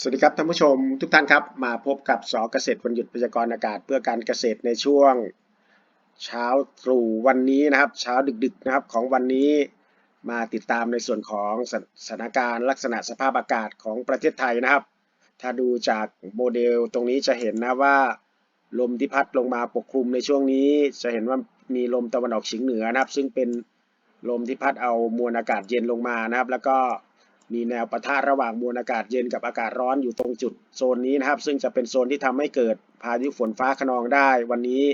สวัสดีครับท่านผู้ชมทุกท่านครับ มาพบกับสอเกษตรวันหยุดพยากรณ์อากาศ เพื่อการเกษตรในช่วง เช้าตรู่วันนี้นะครับ เช้าดึกๆนะครับของวันนี้มาติดตามในส่วนของสสถานการณ์ลักษณะสภาพอากาศของประเทศไทยนะครับ ถ้าดูจากโมเดลตรงนี้จะเห็นนะว่า ลมที่พัดลงมาปกคลุมในช่วงนี้ จะเห็นว่ามีลมตะวันออกเฉียงเหนือนะครับ ซึ่งเป็นลมที่พัดเอามวลอากาศเย็นลงมานะครับ แล้วก็ มีแนวปะทะระหว่างมวลอากาศเย็นกับอากาศร้อนอยู่ตรงจุดโซนนี้นะครับ ซึ่งจะเป็นโซนที่ทำให้เกิดพายุฝนฟ้าขนองได้วันนี้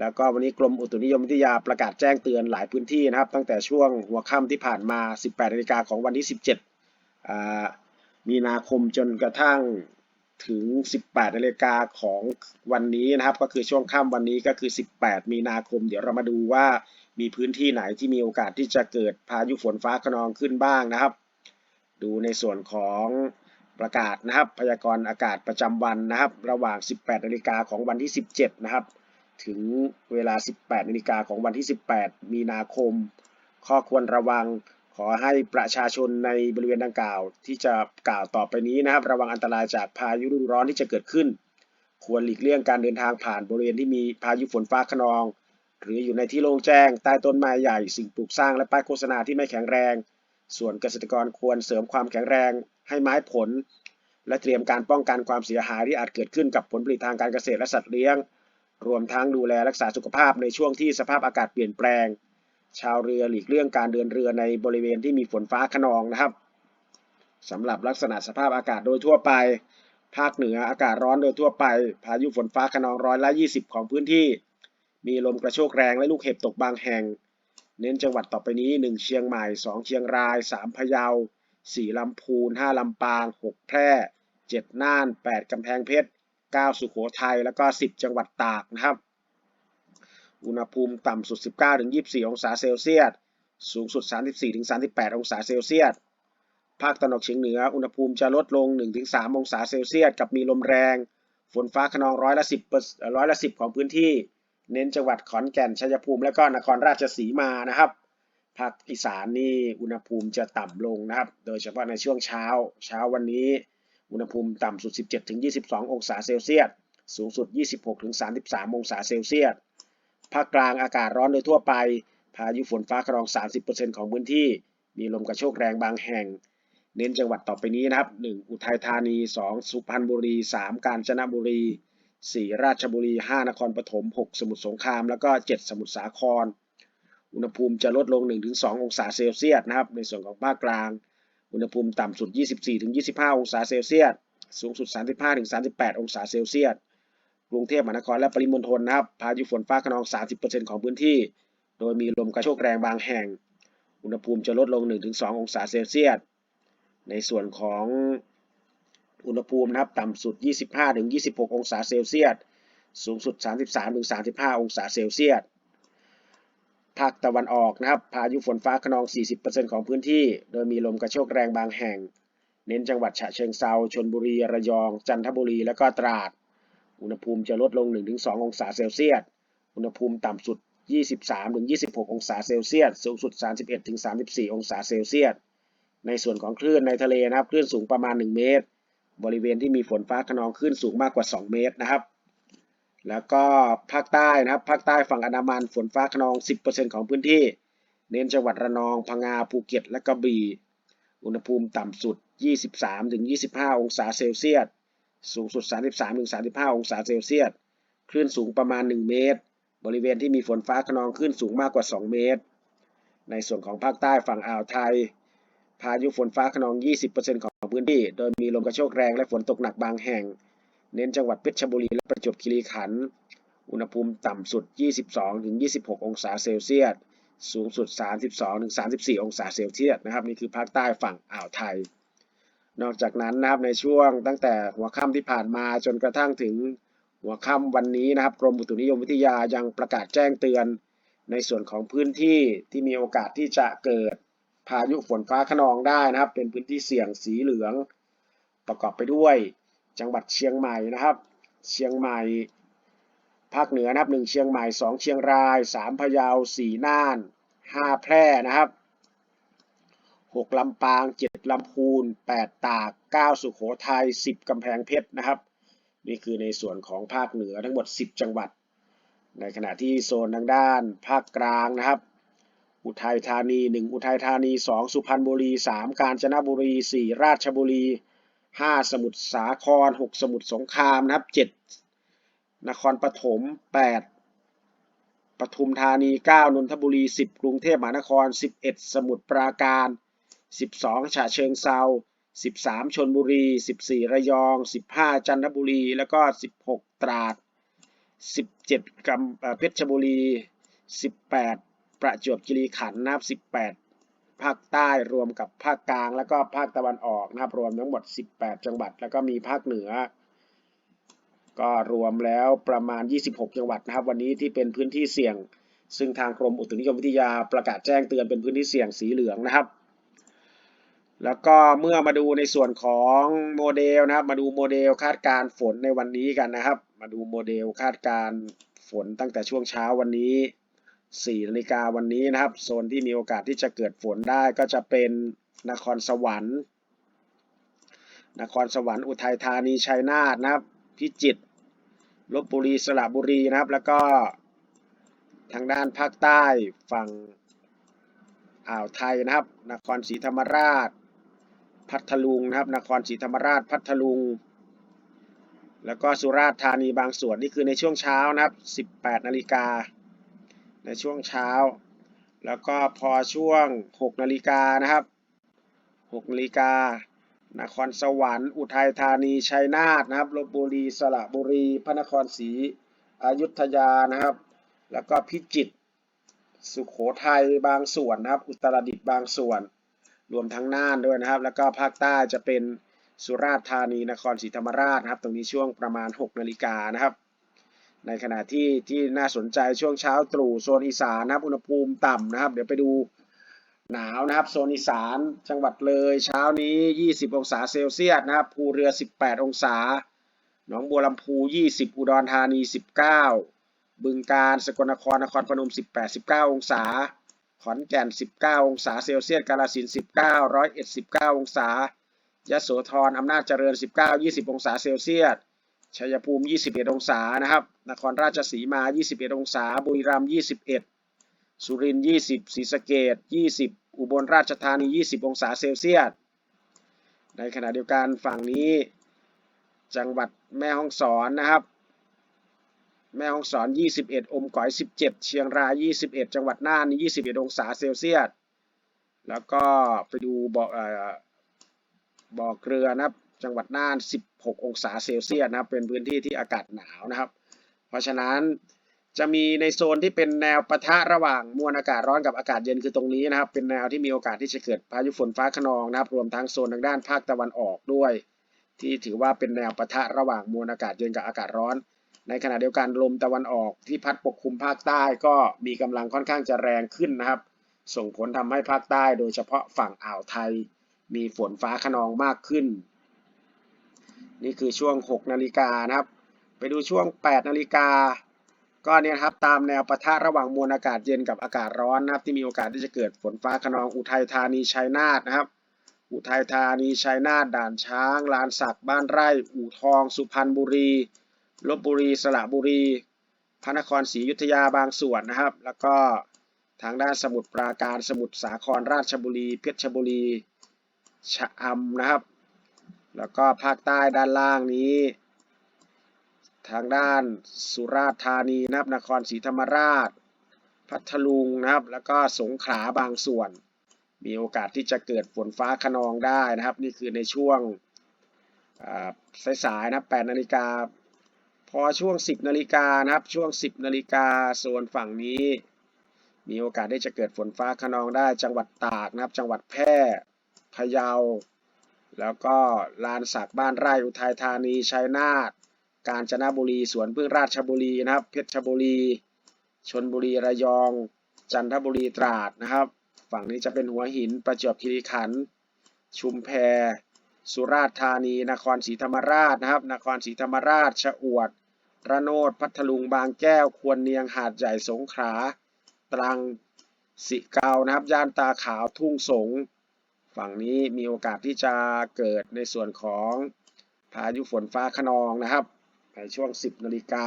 แล้วก็วันนี้กรมอุตุนิยมวิทยาประกาศแจ้งเตือนหลายพื้นที่นะครับ ตั้งแต่ช่วงหัวค่ำที่ผ่านมา 18นาฬิกาของวันที่ 17 มีนาคมจนกระทั่งถึง 18นาฬิกาของวันนี้นะครับ ก็คือช่วงค่ำวันนี้ก็คือ 18 มีนาคม เดี๋ยวเรามาดูว่ามีพื้นที่ไหนที่มีโอกาสที่จะเกิดพายุฝนฟ้าขนองขึ้นบ้างนะครับ ดูในส่วนของประกาศนะครับ พยากรณ์อากาศประจำวันนะครับ ระหว่าง 18นาฬิกาของวันที่ 17 นะครับ ถึงเวลา 18นาฬิกาของวันที่ 18 มีนาคม ข้อควรระวังขอให้ประชาชนในบริเวณดังกล่าว ที่จะกล่าวต่อไปนี้นะครับ ระวังอันตรายจากพายุฤดูร้อนที่จะเกิดขึ้น ควรหลีกเลี่ยงการเดินทางผ่านบริเวณที่มีพายุฝนฟ้าขนอง หรืออยู่ในที่โล่งแจ้งใต้ต้นไม้ใหญ่สิ่งปลูกสร้างและป้ายโฆษณาที่ไม่แข็งแรง ส่วนเกษตรกรควรเสริมความแข็งแรงให้ไม้ผล และเตรียมการป้องกันความเสียหายที่อาจเกิดขึ้นกับผลผลิตทางการเกษตรและสัตว์เลี้ยง รวมทั้งดูแลรักษาสุขภาพในช่วงที่สภาพอากาศเปลี่ยนแปลง ชาวเรือหลีกเลี่ยงการเดินเรือในบริเวณที่มีฝนฟ้าขนองนะครับสำหรับลักษณะสภาพอากาศโดยทั่วไป ภาคเหนืออากาศร้อนโดยทั่วไป พายุฝนฟ้าขนองร้อยละ 20 ของพื้นที่ มีลมกระโชกแรงและลูกเห็บตกบางแห่ง เน้นจังหวัดต่อไปนี้ 1 เชียงใหม่ 2 เชียงราย 3 พะเยา 4 ลำพูน 5 ลำปาง 6 แพร่ 7 น่าน 8 กำแพงเพชร 9 สุโขทัย แล้วก็ 10 จังหวัดตากนะครับ อุณหภูมิต่ำสุด 19-24 องศาเซลเซียส สูงสุด 34-38 องศาเซลเซียส ภาคตะวันออกเฉียงเหนือ อุณหภูมิจะลดลง 1-3 องศาเซลเซียส กับมีลมแรง ฝนฟ้าขนองร้อยละ10ร้อยละ10 ของพื้นที่ เน้นจังหวัดขอนแก่นชัยภูมิ และก็นครราชสีมานะครับภาคอีสานนี่อุณหภูมิจะต่ำลงนะครับ โดยเฉพาะในช่วงเช้า เช้าวันนี้ อุณหภูมิต่ำสุด 17-22 องศาเซลเซียส สูงสุด 26-33 องศาเซลเซียส ภาคกลางอากาศร้อนโดยทั่วไป พายุฝนฟ้าขนอง 30%ของพื้นที่ มีลมกระโชกแรงบางแห่ง เน้นจังหวัดต่อไปนี้นะครับ 1. อุทัยธานี 2. สุพรรณบุรี 3. กาญจนบุรี 4. ราชบุรี 5. นครปฐม 6. สมุทรสงคราม แล้วก็ 7. สมุทรสาคร อุณหภูมิจะลดลง 1-2 องศาเซลเซียสนะครับ ในส่วนของภาคกลาง อุณหภูมิต่ำสุด 24-25 องศาเซลเซียส สูงสุด 35-38 องศาเซลเซียส กรุงเทพมหานครและปริมณฑลนะครับ พายุฝนฟ้าขนอง 30%ของพื้นที่ โดยมีลมกระโชกแรงบางแห่ง อุณหภูมิจะลดลง 1-2 องศาเซลเซียส ในส่วนของ อุณหภูมินะครับต่ำสุด 25-26 องศาเซลเซียส สูงสุด 33-35 องศาเซลเซียส ภาคตะวันออกนะครับ พายุฝนฟ้าขนอง 40%ของพื้นที่ โดยมีลมกระโชกแรงบางแห่ง เน้นจังหวัดฉะเชิงเซาชลบุรี ระยอง จันทบุรี และก็ตราด อุณหภูมิจะลดลง 1-2 องศาเซลเซียส อุณหภูมิต่ำสุด 23-26 องศาเซลเซียส สูงสุด 31-34 องศาเซลเซียส ในส่วนของคลื่นในทะเลนะครับ คลื่นสูงประมาณ 1 เมตร บริเวณที่มีฝนฟ้าขนองคลื่นสูงมากกว่า 2 เมตรนะครับ แล้วก็ภาคใต้นะครับภาคใต้ฝั่งอันดามันฝนฟ้าขนอง 10%ของพื้นที่ เน้นจังหวัดระนองพังงาภูเก็ต และกระบี่อุณหภูมิต่ำสุด 23-25 องศาเซลเซียส สูงสุด 33-35 องศาเซลเซียส คลื่นสูงประมาณ 1 เมตร บริเวณที่มีฝนฟ้าขนองคลื่นสูงมากกว่า 2 เมตร ในส่วนของภาคใต้ฝั่งอ่าวไทย พายุฝนฟ้าขนอง 20%ของพื้นที่ โดยมีลมกระโชกแรงและฝนตกหนักบางแห่ง เน้นจังหวัดเพชรบุรีและประจวบคีรีขันธ์ อุณหภูมิต่ำสุด 22-26 องศาเซลเซียส สูงสุด 32-34 องศาเซลเซียสนะครับ นี่คือภาคใต้ฝั่งอ่าวไทย นอกจากนั้นนะครับในช่วงตั้งแต่หัวค่ำที่ผ่านมาจนกระทั่งถึงหัวค่ำวันนี้นะครับกรมอุตุนิยมวิทยายังประกาศแจ้งเตือน ในส่วนของพื้นที่ที่มีโอกาสที่จะเกิด พายุฝนฟ้าขนองได้นะครับ เป็นพื้นที่เสี่ยงสีเหลือง ประกอบไปด้วย จังหวัดเชียงใหม่นะครับ เชียงใหม่ ภาคเหนือนะครับหนึ่งเชียงใหม่สองเชียงรายสามพะเยาสี่น่านห้าแพร่นะครับหกลำปางเจ็ดลำพูน8ตาก9สุโขทัย10กำแพงเพชรนะครับ นี่คือในส่วนของภาคเหนือทั้งหมด 10 จังหวัด ในขณะที่โซนทางด้านภาคกลางนะครับ อุทัยธานี 1 อุทัยธานี 2 สุพรรณบุรี 3 กาญจนบุรี 4 ราชบุรี 5 สมุทรสาคร 6 สมุทรสงครามนะครับ 7 นครปฐม 8 ปทุมธานี 9 นนทบุรี 10 กรุงเทพมหานคร 11 สมุทรปราการ 12 ฉะเชิงเซา13 ชนบุรี 14 ระยอง 15 จันทบุรี แล้วก็ 16 ตราด 17กำเอ่อเพชรบุรี 18 ประจวบคีรีขันธ์นะครับ18 ภาคใต้รวมกับภาคกลาง แล้วก็ภาคตะวันออกนะครับรวมทั้งหมด 18 จังหวัด แล้วก็มีภาคเหนือ ก็รวมแล้วประมาณ 26 จังหวัดนะครับ วันนี้ที่เป็นพื้นที่เสี่ยง ซึ่งทางกรมอุตุนิยมวิทยาประกาศแจ้งเตือนเป็นพื้นที่เสี่ยงสีเหลืองนะครับแล้วก็เมื่อมาดูในส่วนของโมเดลนะครับ มาดูโมเดลคาดการฝนในวันนี้กันนะครับ มาดูโมเดลคาดการฝนตั้งแต่ช่วงเช้าวันนี้ 4นาฬิกาวันนี้นะครับ โซนที่มีโอกาสที่จะเกิดฝนได้ก็จะเป็นนครสวรรค์ นครสวรรค์อุทัยธานีชัยนาทนะครับ พิจิตรลบบุรีสระบุรีนะครับ แล้วก็ทางด้านภาคใต้ฝั่งอ่าวไทยนะครับ นครศรีธรรมราช พัทลุงนะครับ นครศรีธรรมราช พัทลุง แล้วก็สุราษฎร์ธานีบางส่วนนี่คือในช่วงเช้านะครับ 18 นาฬิกา ในช่วงเช้า แล้วก็พอช่วง 6 นาฬิกานะครับ 6 นาฬิกานครสวรรค์ อุทัยธานี ชัยนาทนะครับลบบุรี สระบุรี พระนครศรีอยุธยานะครับ แล้วก็พิจิตร สุขโขทัยบางส่วนนะครับ อุตรดิตถ์บางส่วน รวมทั้งน่านด้วยนะครับ แล้วก็ภาคใต้จะเป็นสุราษฎร์ธานี นครศรีธรรมราชนะครับ ตรงนี้ช่วงประมาณ 6 นาฬิกานะครับ ในขณะที่ที่น่าสนใจช่วงเช้าตรู่โซนอีสานนะครับ อุณหภูมิต่ำนะครับ เดี๋ยวไปดูหนาวนะครับ โซนอีสานจังหวัดเลยเช้านี้ 20 องศาเซลเซียสนะครับภูเรือ 18 องศา หนองบัวลำพู 20 อุดรธานี 19 บึงกาฬสกลนครนครพนม 18 19 องศา ขอนแก่น 19 องศาเซลเซียสกาฬสินธุ์19ร้อยเอ็ด19 องศายโสธรอำนาจเจริญ 19 20 องศาเซลเซียสชัยภูมิ 21 องศานะครับ นครราชสีมา 21 องศา บุรีรัมย์ 21 สุรินทร์ 20 ศรีสะเกษ20 อุบลราชธานี 20 องศาเซลเซียส ในขณะเดียวกันฝั่งนี้จังหวัดแม่ฮ่องสอนนะครับ แม่ฮ่องสอน 21 อมก๋อย 17 เชียงราย 21 จังหวัดน่าน 21 องศาเซลเซียส แล้วก็ไปดูบ่อเอ่อบ่อเกลือนะครับ จังหวัดน่าน 16 องศาเซลเซียสนะครับ เป็นพื้นที่ที่อากาศหนาวนะครับ เพราะฉะนั้นจะมีในโซนที่เป็นแนวปะทะระหว่างมวลอากาศร้อนกับอากาศเย็นคือตรงนี้นะครับ เป็นแนวที่มีโอกาสที่จะเกิดพายุฝนฟ้าคะนองนะครับ รวมทั้งโซนทางด้านภาคตะวันออกด้วย ที่ถือว่าเป็นแนวปะทะระหว่างมวลอากาศเย็นกับอากาศร้อน ในขณะเดียวกันลมตะวันออกที่พัดปกคลุมภาคใต้ก็มีกำลังค่อนข้างจะแรงขึ้นนะครับ ส่งผลทำให้ภาคใต้ โดยเฉพาะฝั่งอ่าวไทย มีฝนฟ้าคะนองมากขึ้น นี่คือช่วง 6 นาฬิกานะครับ ไปดูช่วง 8 นาฬิกาก็เนี่ยครับตามแนวปะทะระหว่างมวลอากาศเย็นกับอากาศร้อนนะครับที่มีโอกาสที่จะเกิดฝนฟ้าคะนองอุทัยธานีชัยนาทนะครับ อุทัยธานีชัยนาทด่านช้าง ลานสักบ้านไร่ อู่ทอง สุพรรณบุรีลบบุรีสระบุรี พระนครศรีอยุธยาบางส่วนนะครับ แล้วก็ทางด้านสมุทรปราการสมุทรสาครราชบุรี เพชรบุรีชะอำนะครับ แล้วก็ภาคใต้ด้านล่างนี้ ทางด้านสุราษฎร์ธานีนะครับ นครศรีธรรมราช พัทลุงนะครับ แล้วก็สงขลาบางส่วน มีโอกาสที่จะเกิดฝนฟ้าคะนองได้นะครับ นี่คือในช่วงสายๆนะ8นาฬิกาพอช่วง 10นาฬิกานะครับ ช่วง 10นาฬิกาโซนฝั่งนี้ มีโอกาสได้จะเกิดฝนฟ้าคะนองได้จังหวัดตากนะครับ จังหวัดแพร่พะเยา แล้วก็ลานสักบ้านไร่อุทัยธานีชัยนาท กาญจนบุรี สวนพึ่งราชบุรีนะครับ เพชรบุรี ชนบุรี ระยอง จันทบุรี ตราดนะครับ ฝั่งนี้จะเป็นหัวหิน ประจวบคีรีขันธ์ ชุมแพ สุราษฎร์ธานี นครศรีธรรมราชนะครับ นครศรีธรรมราช ชะอวด ระโนด พัทลุง บางแก้ว ควรเนียง หาดใหญ่ สงขลา ตรัง สิเกานะครับ ย่านตาขาว ทุ่งสง ฝั่งนี้มีโอกาสที่จะเกิดในส่วนของพายุฝนฟ้าขนองนะครับ ในช่วง 10 นาฬิกา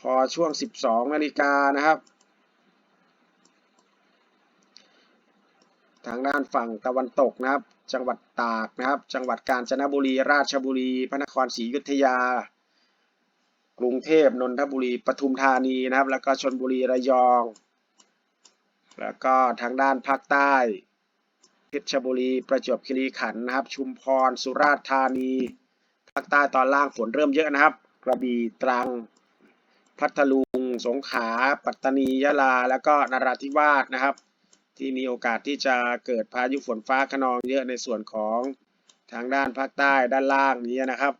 พอช่วง 12 นาฬิกานะครับ ทางด้านฝั่งตะวันตกนะครับ จังหวัดตากนะครับ จังหวัดกาญจนบุรี ราชบุรี พระนครศรีอยุธยา กรุงเทพ นนทบุรี ปทุมธานีนะครับ แล้วก็ชนบุรี ระยอง แล้วก็ทางด้านภาคใต้เพชรบุรี ประจวบคีรีขันธ์นะครับ ชุมพร สุราษฎร์ธานี ภาคใต้ตอนล่างฝนเริ่มเยอะนะครับ กระบี่ตรัง พัทลุง สงขลาปัตตานียะลา แล้วก็นราธิวาสนะครับ ที่มีโอกาสที่จะเกิดพายุฝนฟ้าขนองเยอะในส่วนของทางด้านภาคใต้ด้านล่างนี้นะครับ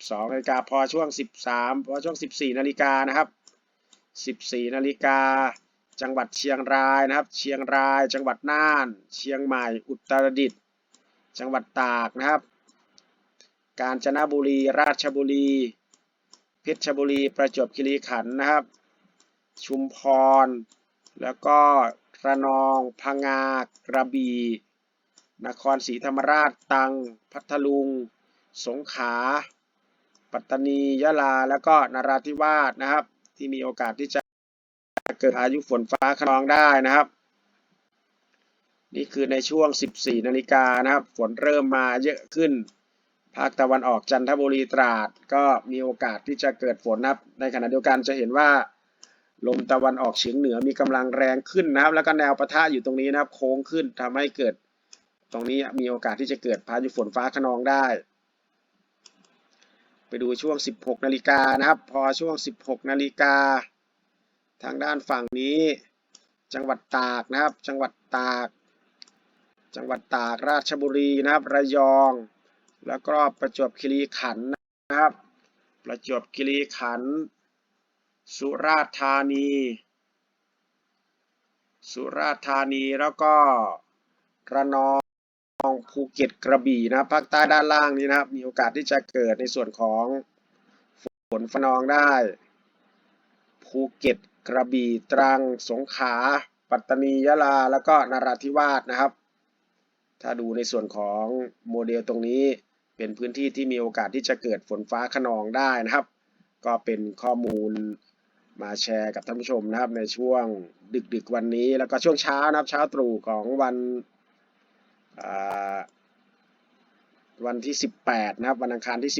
12นาฬิกาพอช่วง 13 พอช่วง 14นาฬิกานะครับ 14นาฬิกาจังหวัดเชียงรายนะครับ เชียงราย จังหวัดน่าน เชียงใหม่ อุตรดิตถ์จังหวัดตากนะครับ กาญจนบุรี ราชบุรี เพชรบุรี ประจวบคีรีขันธ์นะครับ ชุมพร แล้วก็ระนอง พังงา กระบี่ นครศรีธรรมราช ตรัง พัทลุง สงขลา ปัตตานี ยะลา แล้วก็นราธิวาสนะครับ ที่มีโอกาสที่จะเกิดพายุฝนฟ้าขนองได้นะครับ นี่คือในช่วง 14 นาฬิกานะครับ ฝนเริ่มมาเยอะขึ้น ภาคตะวันออกจันทบุรีตราด ก็มีโอกาสที่จะเกิดฝนนะครับ ในขณะเดียวกันจะเห็นว่า ลมตะวันออกเฉียงเหนือมีกำลังแรงขึ้นนะครับ แล้วก็แนวปะทะอยู่ตรงนี้นะครับ โค้งขึ้นทำให้เกิด ตรงนี้มีโอกาสที่จะเกิดพายุฝนฟ้าขนองได้ ไปดูช่วง 16 นาฬิกานะครับ พอช่วง 16 นาฬิกา ทางด้านฝั่งนี้ จังหวัดตากนะครับ จังหวัดตาก จังหวัดตากราชบุรีนะครับ ระยอง แล้วก็ประจวบคีรีขันธ์นะครับ ประจวบคีรีขันธ์สุราษฎร์ธานี สุราษฎร์ธานีแล้วก็ระนองภูเก็ตกระบี่นะภาคใต้ด้านล่างนี้นะครับ มีโอกาสที่จะเกิดในส่วนของฝนฟ้าขนองได้ ภูเก็ตกระบี่ตรังสงขลาปัตตานียะลาแล้วก็นราธิวาสนะครับ ถ้าดูในส่วนของโมเดลตรงนี้ เป็นพื้นที่ที่มีโอกาสที่จะเกิดฝนฟ้าขนองได้นะครับ ก็เป็นข้อมูลมาแชร์กับท่านผู้ชมนะครับ ในช่วงดึกๆวันนี้ แล้วก็ช่วงเช้านะครับเช้าตรู่ของวันวันที่ 18 นะครับ วันอังคารที่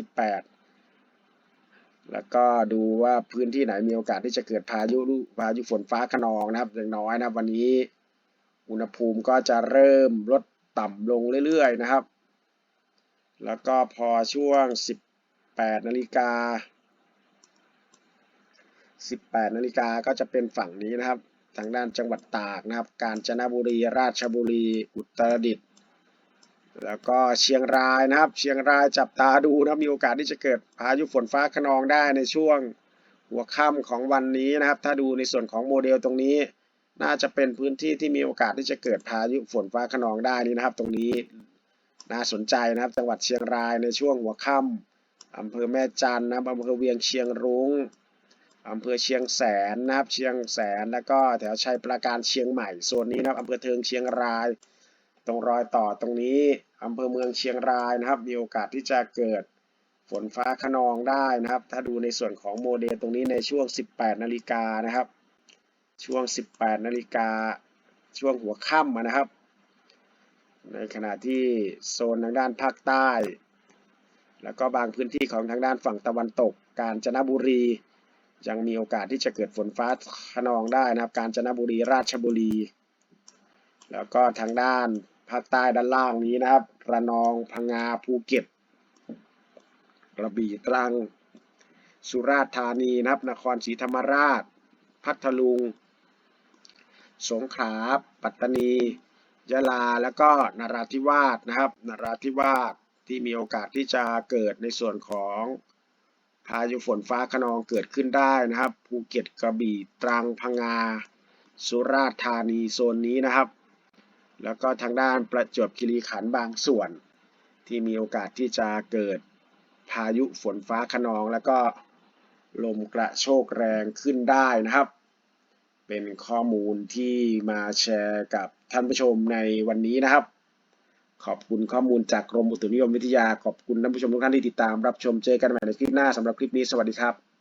18 แล้วก็ดูว่าพื้นที่ไหนมีโอกาสที่จะเกิดพายุพายุฝนฟ้าขนองนะครับอย่างน้อยนะวันนี้อุณหภูมิก็จะเริ่มลดต่ำลงเรื่อยๆนะครับ แล้วก็พอช่วง 18นาฬิกา 18นาฬิกาก็จะเป็นฝั่งนี้นะครับ ทางด้านจังหวัดตากนะครับ กาญจนบุรี ราชบุรี อุตรดิตถ์ แล้วก็เชียงรายนะครับ เชียงรายจับตาดูนะครับ มีโอกาสที่จะเกิดพายุฝนฟ้าขนองได้ในช่วงหัวค่ำของวันนี้นะครับ ถ้าดูในส่วนของโมเดลตรงนี้ น่าจะเป็นพื้นที่ที่มีโอกาสที่จะเกิดพายุฝนฟ้าขนองได้นี่นะครับ ตรงนี้ น่าสนใจนะครับ จังหวัดเชียงรายในช่วงหัวค่ำอำเภอแม่จันนะครับอำเภอเวียงเชียงรุ้งอำเภอเชียงแสนนะครับ เชียงแสนแล้วก็แถวชัยปราการเชียงใหม่โซนนี้นะครับอำเภอเทิงเชียงราย ตรงรอยต่อตรงนี้อำเภอเมืองเชียงรายนะครับ มีโอกาสที่จะเกิดฝนฟ้าขนองได้นะครับ ถ้าดูในส่วนของโมเดลตรงนี้ในช่วง 18 นาฬิกานะครับ ช่วง 18 นาฬิกาช่วงหัวค่ำนะครับ ในขณะที่โซนทางด้านภาคใต้ แล้วก็บางพื้นที่ของทางด้านฝั่งตะวันตก กาญจนบุรี ยังมีโอกาสที่จะเกิดฝนฟ้าขนองได้นะครับ กาญจนบุรีราชบุรี แล้วก็ทางด้านภาคใต้ด้านล่างนี้นะครับ ระนองพังงาภูเก็ตกระบี่ตรัง สุราษฎร์ธานีนะครับ นครศรีธรรมราช พัทลุง สงขลาปัตตานี ยะลาแล้วก็นราธิวาสนะครับนราธิวาสที่มีโอกาสที่จะเกิดในส่วนของพายุฝนฟ้าขนองเกิดขึ้นได้นะครับ ภูเก็ตกระบี่ตรังพังงา สุราษฎร์ธานีโซนนี้นะครับ แล้วก็ทางด้านประจวบคีรีขันธ์บางส่วน ที่มีโอกาสที่จะเกิดพายุฝนฟ้าขนอง แล้วก็ลมกระโชกแรงขึ้นได้นะครับ เป็นข้อมูลที่มาแชร์กับ ท่านผู้ชมในวันนี้นะครับ ขอบคุณข้อมูลจากกรมอุตุนิยมวิทยา ขอบคุณท่านผู้ชมทุกท่านที่ติดตามรับชมเจอกันใหม่ในคลิปหน้าสำหรับคลิปนี้สวัสดีครับ